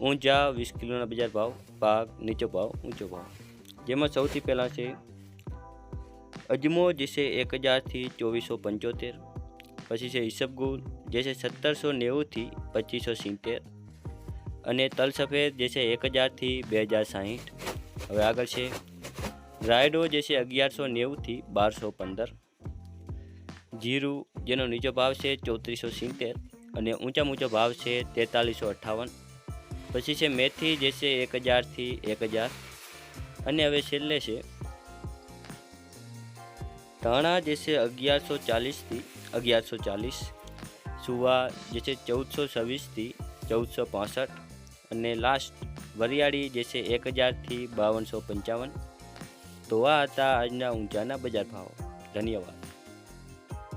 ઊંચા વીસ કિલોના બજાર ભાવ પાક નીચો ભાવ, ઊંચો ભાવ. જેમાં સૌથી પહેલાં છે અજમો, જે છે એક હજારથી ચોવીસો પંચોતેર. પછી છે ઈસબગુલ જે છે સત્તરસો નેવુંથી પચીસો સિત્તેર. અને તલ સફેદ, જે છે એક હજારથી બે હજાર સાહીઠ. હવે આગળ છે રાયડો, જે છે અગિયારસો નેવુંથી બારસો પંદર. જીરું, જેનો નીચો ભાવ છે ચોત્રીસો સિત્તેર. અને ઊંચા ઊંચો ભાવ છે તેતાલીસો અઠ્ઠાવન પછી છે મેથી, જે છે એક હજારથી એક હજાર. અને હવે છેલ્લે છે ધાણા, જે છે અગિયારસો ચાલીસથી અગિયારસો ચાલીસ. સુવા, જે છે ચૌદસો છવ્વીસથી ચૌદસો પાસઠ. અને લાસ્ટ વરિયાળી, જે છે એક હજારથી બાવનસો પંચાવન. તો આ હતા આજના ઊંચાના બજાર ભાવો. ધન્યવાદ.